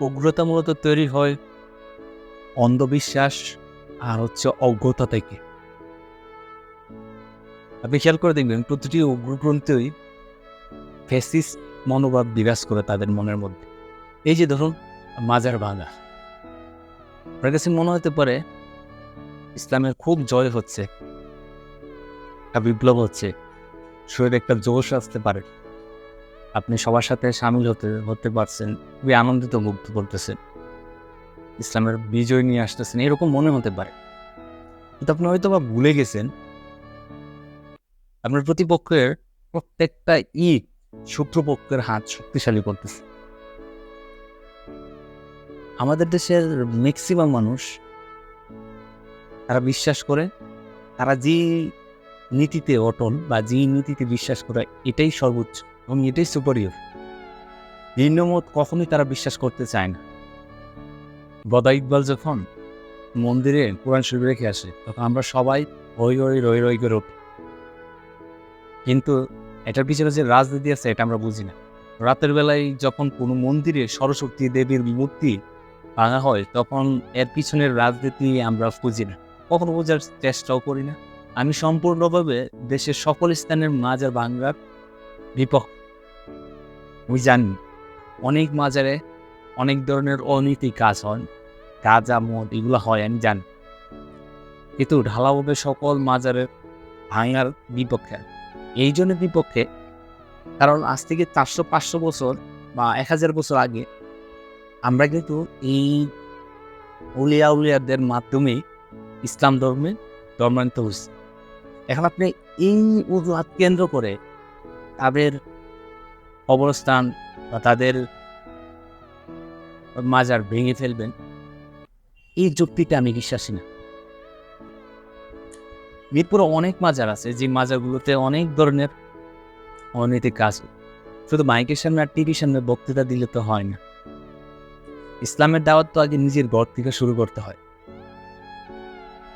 উগ্রতা মূলত তৈরি হয় অন্ধবিশ্বাস আর হচ্ছে অজ্ঞতা থেকে। আপনি খেয়াল করে দেখবেন, প্রতিটি উগ্রগ্রন্থই ফেসিস মনোভাব বিরাজ করে তাদের মনের মধ্যে। এই যে ধরুন, মাজার ভাঙা আপনার কাছে মনে হতে পারে, ইসলামের খুব জয় হচ্ছে বিপ্লব হচ্ছে, শরীরে একটা জোশ আসতে পারে। আপনি সবার সাথে সামিল হতে হতে পারছেন, খুবই আনন্দিত, মুগ্ধ করতেছেন। ইসলামের বিজয় নিয়ে আসতেছেন, এরকম মনে হতে পারে। কিন্তু আপনি হয়তো বা ভুলে গেছেন, আপনার প্রতিপক্ষের প্রত্যেকটা ইট শত্রুপক্ষের হাত শক্তিশালী করতেছে। আমাদের দেশের ম্যাক্সিমাম মানুষ, তারা বিশ্বাস করে, তারা যে নীতিতে অটল বা যে নীতিতে বিশ্বাস করে, এটাই সর্বোচ্চ। এবং এটাই সুপারিয়র ভিন্নমত কখনোই তারা বিশ্বাস করতে চায় না। বদা ইকবাল যখন মন্দিরে কোরআন শরীফ রেখে আসে, তখন আমরা সবাই হই হই রই রই করে উঠি। কিন্তু এটার পিছনে যে রাজনীতি আছে, এটা আমরা বুঝি না। রাতের বেলায় যখন কোনো মন্দিরে সরস্বতী দেবীর মূর্তি ভাঙা হয়, তখন এর পিছনের রাজনীতি আমরা বুঝি না। কখনো বোঝার চেষ্টাও করি না। আমি সম্পূর্ণভাবে দেশের সকল স্থানের মাজার বাংলার বিপক্ষ। আমি জানি, অনেক মাজারে অনেক ধরনের অনীতি কাজ হয় গাঁজা মদ এগুলো হয়, আমি জানি। কিন্তু ঢালাভাবে সকল মাজারের ভাঙার বিপক্ষে, এই জন্য বিপক্ষে, কারণ আজ থেকে চারশো, পাঁচশো বছর বা এক হাজার বছর আগে, আমরা কিন্তু এই উলিয়া উলিয়াদের মাধ্যমেই ইসলাম ধর্মে ধর্মান্তরিত হয়েছি। এখন আপনি এই অজুহাত কেন্দ্র করে তাদের অবস্থান বা তাদের মাজার ভেঙে ফেলবেন, এই যুক্তিটা আমি বিশ্বাসী না। মিরপুরে অনেক মাজার আছে, যে মাজারগুলোতে অনেক ধরনের অনৈতিক কাজ শুধু মাইকের সামনে আর টিভির সামনে বক্তৃতা দিলে তো হয় না। ইসলামের দাওয়াত তো আগে নিজের ঘর থেকে শুরু করতে হয়।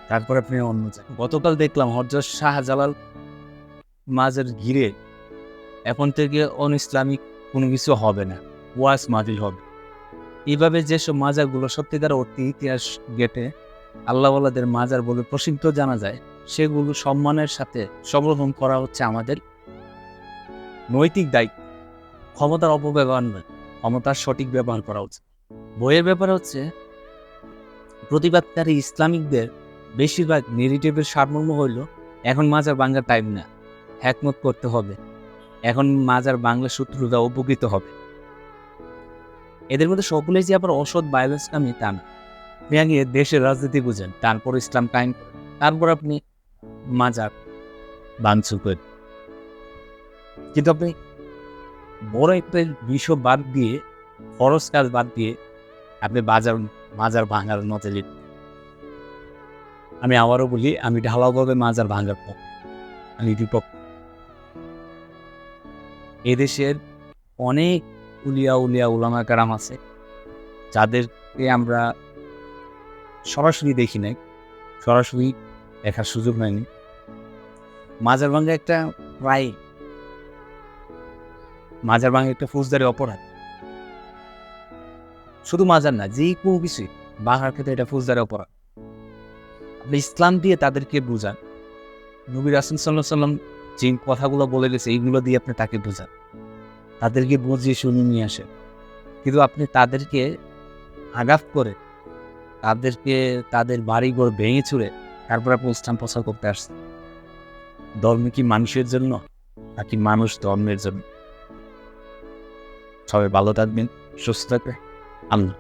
তারপর আপনি অন্য গতকাল দেখলাম হরজত শাহজালাল মাজার ঘিরে এখন থেকে অন ইসলামিক কোনো কিছু হবে না। ওয়াস মাহফিল হবে। এইভাবে যেসব মাজারগুলো সত্যিকার অর্থে ইতিহাস গেটে আল্লাহওয়ালাদের মাজার বলে প্রসিদ্ধ জানা যায়, সেগুলো সম্মানের সাথে সংরক্ষণ করা হচ্ছে আমাদের নৈতিক দায়িত্ব। ক্ষমতার অপব্যবহার নয়, ক্ষমতার সঠিক ব্যবহার করা উচিত। বইয়ের ব্যাপার হচ্ছে, প্রতিবাদকারী ইসলামিকদের বেশিরভাগ নেগেটিভের সারমর্ম হইল, এখন মাজার বাংলা টাইম না হ্যাকমত করতে হবে। এখন মাজার বাংলা শত্রুরা উপকৃত হবে। এদের মধ্যে সকলেই যে আবার অসৎ ভায়োলেন্স কামি তা না। দেশের রাজনীতি বুঝেন, তারপর ইসলাম কায়েম তারপর আপনি মাজার বাঞ্ছু করেন। কিন্তু আপনি বড় একটা বিষয় বাদ দিয়ে, খরচ কাজ বাদ দিয়ে আপনি বাজার, মাজার ভাঙার লিখ আমি আবারও বলি, আমি ঢালাওভাবে মাজার ভাঙার আমি বিপক্ষ এদেশের অনেক উলিয়া উলিয়া উলামা কারাম আছে, যাদেরকে আমরা সরাসরি দেখি নাই, সরাসরি দেখার সুযোগ হয়নি। মাজার ভাঙ্গা একটা প্রায় মাজার ভাঙ্গা একটা ফৌজদারি অপরাধ। শুধু মাজার না, যে কোনো কিছুই বাংলার ক্ষেত্রে এটা ফৌজদারি অপরাধ। আপনি ইসলাম দিয়ে তাদেরকে বোঝান, নবী রাসুল সাল্লাহ সাল্লাম যে কথাগুলো বলে গেছে, এইগুলো দিয়ে আপনি তাকে বোঝান। তাদেরকে বুঝিয়ে শুনে নিয়ে আসেন। কিন্তু আপনি তাদেরকে আঘাত করে তাদেরকে তাদের বাড়িঘর ভেঙে চুরে তারপর আপনি ইসলাম প্রচার করতে আসছেন। ধর্ম কি মানুষের জন্য, নাকি মানুষ ধর্মের জন্য? সবাই ভালো থাকবেন, সুস্থ থাকবে আল্লাহ